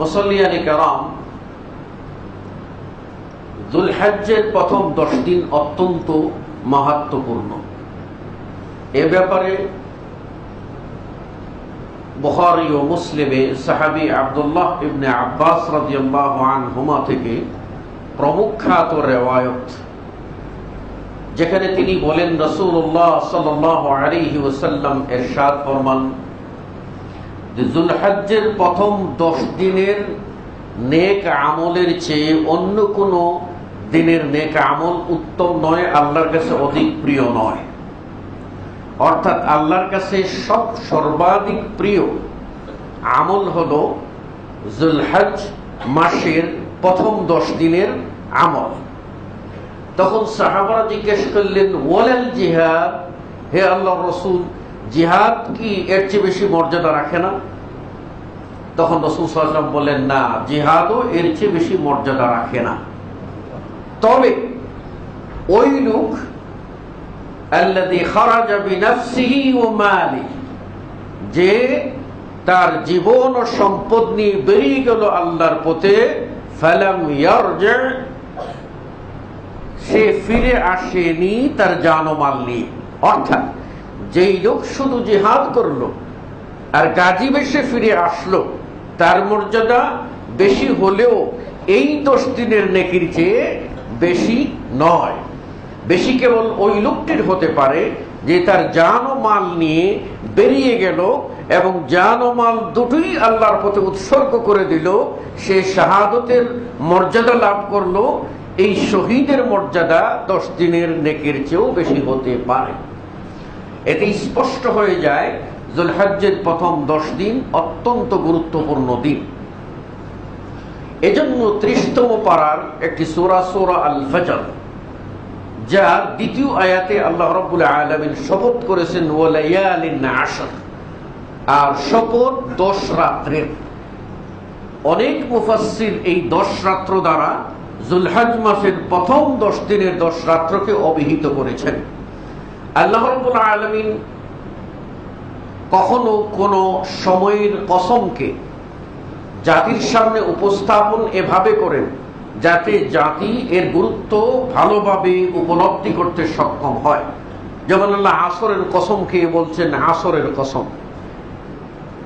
মুসল্লিয়ানি কারাম দুলহাজ্জের প্রথম দশ দিন অত্যন্ত মাহাত্মপূর্ণ। এ ব্যাপারে বুখারী ও মুসলিমে সাহাবী আব্দুল্লাহ ইবনে আব্বাস রাদিয়াল্লাহু আনহুমা থেকে প্রমুখাত রেওয়ায়ত, যেখানে তিনি বলেন, রাসূলুল্লাহ সাল্লাল্লাহু আলাইহি ওয়াসাল্লাম ইরশাদ ফরমান জুলহাজ্জের প্রথম দশ দিনের নেক আমলের চেয়ে অন্য কোনো দিনের নেক আমল উত্তম নয়, আল্লাহর কাছে অধিক প্রিয় নয়। অর্থাৎ আল্লাহর কাছে সব সর্বাধিক প্রিয় আমল হল জুলহাজ মাসের প্রথম দশ দিনের আমল। তখন সাহাবারা জিজ্ঞেস করলেন, ওয়ালাল জিহাদ? হে আল্লাহ রসুল জিহাদ কি এর চেয়ে বেশি মর্যাদা রাখে না? তখন রসুল সাল্লাম বললেন, না, জিহাদও এর চেয়ে বেশি মর্যাদা রাখে না। তবে ওই লোক যে তার জীবন ও সম্পদ নিয়ে বেরিয়ে গেল আল্লাহর পথে সে ফিরে আসেনি তার জানমাল নিয়ে। অর্থাৎ যেই লোক শুধু জিহাদ করল, আর গাজী বেশে ফিরে আসলো, তার মর্যাদা বেশি হলেও এই দশ দিনের নেকির চেয়ে বেশি নয়। বেশি কেবল ওই লোকটির হতে পারে যে তার জান ও মাল নিয়ে বেরিয়ে গেল এবং জান ও মাল দুটোই আল্লাহর পথে উৎসর্গ করে দিল। সে শাহাদতের মর্যাদা লাভ করল। এই শহীদের মর্যাদা দশ দিনের নেকের চেয়েও বেশি হতে পারে। এতে স্পষ্ট হয়ে যায়, জুলহাজ্জের প্রথম দশ দিন অত্যন্ত গুরুত্বপূর্ণ দিন। এজন্য ত্রিশতম পাড়ার একটি সোরা সোরা আল ফজর যা দ্বিতীয় আয়াতে আল্লাহ রব্বুল আলমিন শপথ করেছেন আশর আর শপথ দশ রাত্রের। অনেক মুফাসির এই দশ রাত্র দ্বারা জুলহাজ মাসের প্রথম দশ দিনের দশ রাত্রকে অভিহিত করেছেন। আল্লাহ রব্বুল আলমিন কখনো কোনো সময়ের কসমকে জাতির সামনে উপস্থাপন এভাবে করেন যাতে জাতি এর গুরুত্ব ভালোভাবে উপলব্ধি করতে সক্ষম হয়। যেমন আল্লাহ আসরের কসম খেয়ে বলছেন, আসরের কসম।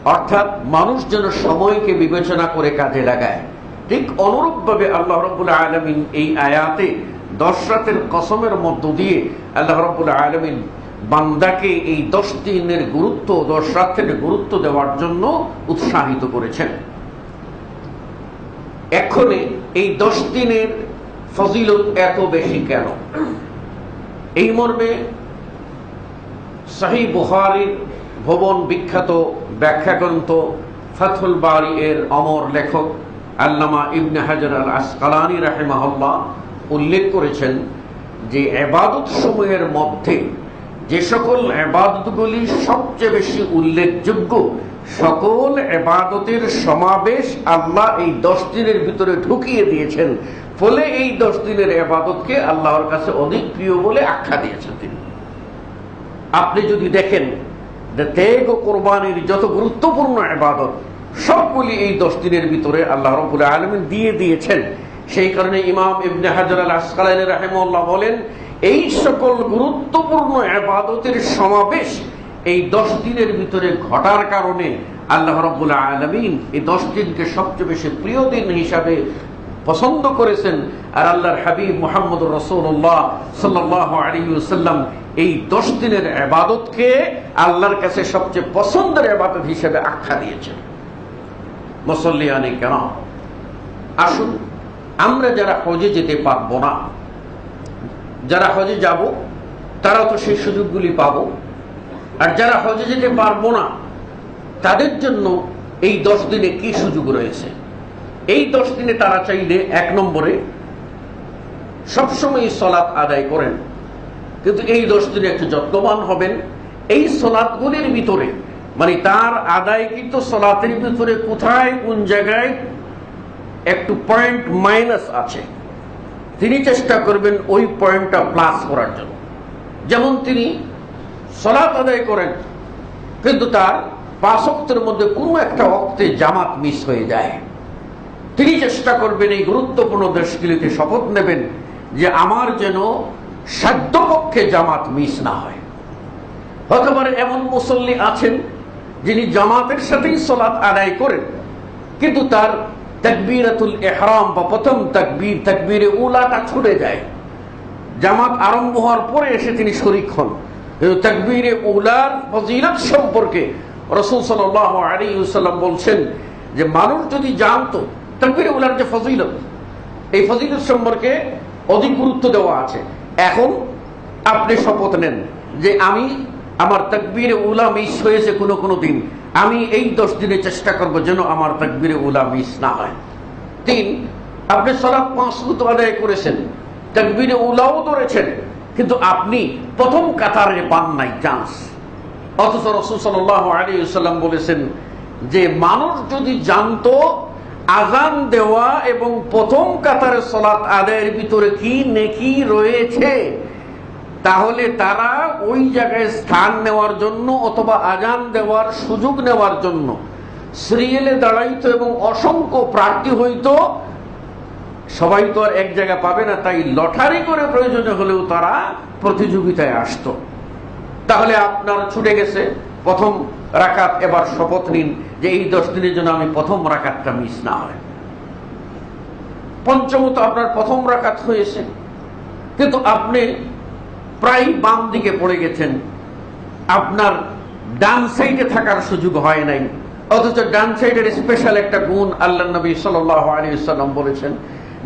অর্থাৎ মানুষ যেন সময়কে বিবেচনা করে কাজে লাগায়। ঠিক অনুরূপভাবে আল্লাহ রব্বুল আলমিন এই আয়াতে দশ রাতের কসমের মধ্য দিয়ে আল্লাহ রব্বুল আলমিন বান্দাকে এই দশ দিনের গুরুত্ব, দশ রাতের গুরুত্ব দেওয়ার জন্য উৎসাহিত করেছেন। এখনে এই দশ দিনের ফজিলত এত বেশি কেন? এই মর্মে শাহী বুহারির ভবন বিখ্যাত ব্যাখ্যা গ্রন্থ ফাথুল বাড়ি এর অমর লেখক আল্লামা ইবনে হাজার আল আসকালানি রাহেমাহল্লা উল্লেখ করেছেন যে এবাদত সমূহের মধ্যে যে সকল এবাদতগুলি সবচেয়ে বেশি উল্লেখযোগ্য, সকল এবাদতের সমাবেশ আল্লাহ এই দশ দিনের ভিতরে ঢুকিয়ে দিয়েছেন। ফলে এই দশ দিনের এবাদতকে আল্লাহর কাছে অধিক প্রিয় বলে আখ্যা দিয়েছেন তিনি। আপনি যদি দেখেন যে ত্যাগ ও কোরবানির যত গুরুত্বপূর্ণ এবাদত, সবগুলি এই দশ দিনের ভিতরে আল্লাহ রবুল আলমিন দিয়ে দিয়েছেন। সেই কারণে ইমাম ইবনে হাজার আল আসকালাইন রাহেমল্লাহ বলেন, এই সকল গুরুত্বপূর্ণ আবাদতের সমাবেশ এই দশ দিনের ভিতরে ঘটার কারণে আল্লাহ রব্বুল আলমিন এই দশ দিনকে সবচেয়ে বেশি প্রিয় দিন হিসাবে পছন্দ করেছেন। আর আল্লাহর হাবিব মোহাম্মদ রসৌল্লাহ সাল্লাহ আলিউসাল্লাম এই দশ দিনের আবাদতকে আল্লাহর কাছে সবচেয়ে পছন্দের আবাদত হিসেবে আখ্যা দিয়েছেন। মুসল্লিয়ানি কেন আসুন আমরা যারা হজে যেতে পারব না, যারা হজে যাব তারা তো সেই সুযোগগুলি পাব। আর যারা হজে যেতে পারব না, তাদের জন্য এই দশ দিনে কি সুযোগ রয়েছে? এই দশ দিনে তারা চাইলে এক নম্বরে সবসময় সলাৎ আদায় করেন। কিন্তু এই দশ দিনে একটু যত্নবান হবেন। এই সলাৎগুলির ভিতরে মানে তার আদায়কৃত সলাতের ভিতরে কোথায়, কোন জায়গায় একটু পয়েন্ট মাইনাস আছে। তিনি চেষ্টা করবেন ওই পয়েন্টটা প্লাস করার জন্য। যেমন তিনি সলাৎ আদায় করেন, কিন্তু তার পাঁচ অক্তের মধ্যে কোনো একটা অক্তে জামাত মিস হয়ে যায়। তিনি চেষ্টা করবেন এই গুরুত্বপূর্ণ দেশগুলিতে শপথ নেবেন যে আমার যেন সাধ্যপক্ষে জামাত মিস না হয়। হতে পারে এমন মুসল্লি আছেন যিনি জামাতের সাথেই সলাৎ আদায় করেন, কিন্তু তার তাকবীরাতুল এহরাম বা প্রথম তাকবীর, তাকবীরে উলাটা ছুটে যায়। জামাত আরম্ভ হওয়ার পরে এসে তিনি শরিক হন। কিন্তু উলার ফজিলত সম্পর্কে রসুল সাল্লাহ আলী সাল্লাম বলছেন যে, মানুষ যদি জানতো, তাকবীরে উলার যে ফজিলত, এই ফজিলত সম্পর্কে অধিক গুরুত্ব দেওয়া আছে। এখন আপনি শপথ নেন যে, আমি আমার তাকবীরে উলা মিস হয়েছে কোনো কোনো দিন। আমি এই দশ দিনে চেষ্টা করব যেন আমার তাকবীরে উলা মিস না হয়। তিন, আপনি সলাপ পাঁচ মতো আদায় করেছেন। তাকবীরে উলাও ধরেছেন। কিন্তু আপনি প্রথম কাতারে পান নাই, চান্স। অথচ রসুল সাল্লাহ আলী সাল্লাম বলেছেন যে, মানুষ যদি জানতো আজান দেওয়া এবং প্রথম কাতারে সলাৎ আদায়ের ভিতরে কি নেকি রয়েছে তাহলে তারা ওই জায়গায় স্থান নেওয়ার জন্য অথবা আজান দেওয়ার সুযোগ নেওয়ার জন্য সিরিয়ালে দাঁড়াইত এবং অসংখ্য প্রার্থী হইতো, সবাই তো আর এক জায়গা পাবে না, তাই লটারি করে প্রয়োজনে হলেও তারা প্রতিযোগিতায় আসতো। তাহলে আপনার ছুটে গেছে, প্রথম রাকাত এবার শপথ নিন যে এই দশ দিনের জন্য আমি প্রথম রাকাতটা মিস না হয়। পঞ্চমত আপনার প্রথম রাকাত হয়েছে। কিন্তু আপনি প্রায় বাম দিকে পড়ে গেছেন। আপনার ডান সাইডে থাকার সুযোগ হয় নাই। অথচ ডান সাইডের স্পেশাল একটা গুণ আল্লাহ নবী সাল্লাম বলেছেন,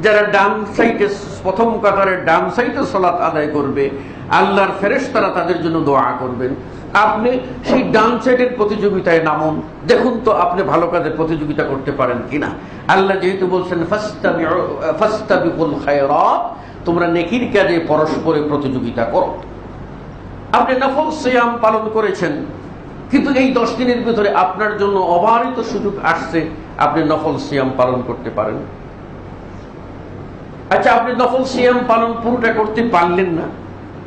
যারা ডান সাইডে প্রথম কাতারের ডান সাইডে সলাৎ আদায় করবে, আল্লাহর ফেরেস তারা তাদের জন্য দোয়া করবেন। আপনি সেই ডান সাইডের প্রতিযোগিতায় নামুন। দেখুন তো আপনি ভালো কাজের প্রতিযোগিতা করতে পারেন কিনা। আল্লাহ যেহেতু বলছেন ফাস্তাবিকুল খায়রাত তোমরা নেকির কাজে পরস্পরে প্রতিযোগিতা করো। আপনি নফল সিয়াম পালন করেছেন, কিন্তু এই দশ দিনের ভিতরে আপনার জন্য অবারিত সুযোগ আসছে, আপনি নফল সিয়াম পালন করতে পারেন। আচ্ছা আপনি নফল সিয়াম পালন পুরোটা করতে পারলেন না,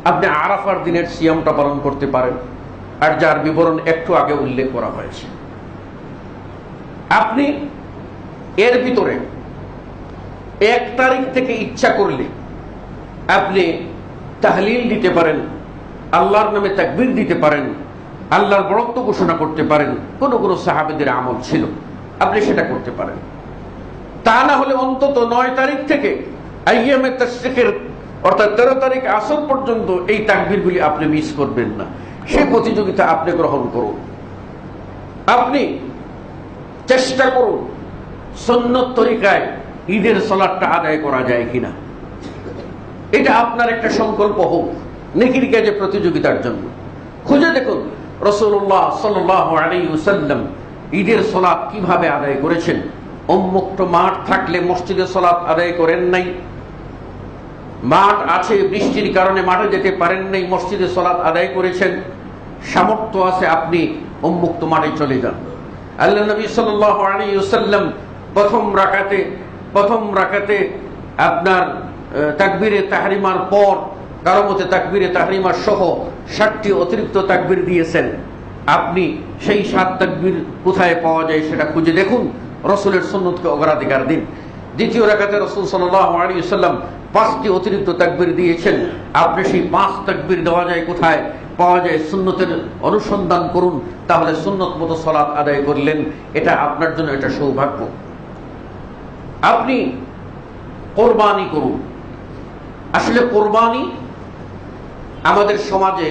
আপনি আরাফার দিনের সিয়ামটা পালন করতে পারেন। আর যার বিবরণ একটু আগে উল্লেখ করা হয়েছে। আপনি এর ভিতরে এক তারিখ থেকে ইচ্ছা করলে আপনি তাহলিল দিতে পারেন, আল্লাহর নামে তাকবির দিতে পারেন, আল্লাহর বরত্ব ঘোষণা করতে পারেন, কোন কোন সাহাবেদের আমল ছিল, আপনি সেটা করতে পারেন। তা না হলে অন্তত নয় তারিখ থেকে অর্থাৎ তেরো তারিখ আসর পর্যন্ত এই তাকবিরগুলি আপনি মিস করবেন না। সে প্রতিযোগিতা আপনি গ্রহণ করুন। আপনি চেষ্টা করুন সন্ন্যত তরিকায় ঈদের সলাটটা আদায় করা যায় কিনা। এটা আপনার একটা সংকল্প হোক। নেকির কাজে প্রতিযোগিতার জন্য। খুঁজে দেখুন রসুল্লাহ সাল্লাম ঈদের সলাপ কীভাবে আদায় করেছেন। উন্মুক্ত মাঠ থাকলে মসজিদে সলাপ আদায় করেন নাই। মাঠ আছে, বৃষ্টির কারণে মাঠে যেতে পারেন নাই, মসজিদে সলাপ আদায় করেছেন। সামর্থ্য আছে, আপনি উন্মুক্ত মাঠে চলে যান। আল্লাহ নবী সাল্লাম প্রথম রাখাতে প্রথম রাখাতে আপনার তাকবিরে তাহারিমার পর কারও মতে তাকবিরে তাহারিমার সহ ষাটটি অতিরিক্ত তাকবির দিয়েছেন। আপনি সেই সাত তাকবির কোথায় পাওয়া যায় সেটা খুঁজে দেখুন। রসুলের সন্ন্যতকে অগ্রাধিকার দিন। দ্বিতীয় রেখাতে রসুল সাল্লাম পাঁচটি অতিরিক্ত তাকবির দিয়েছেন। আপনি সেই পাঁচ তাকবির দেওয়া যায় কোথায়? পাওয়া যায় সুন্নতের অনুসন্ধান করুন। তাহলে সুন্নত মতো সলাৎ আদায় করলেন। এটা আপনার জন্য এটা সৌভাগ্য। আপনি কোরবানি করুন। আসলে কোরবানি আমাদের সমাজে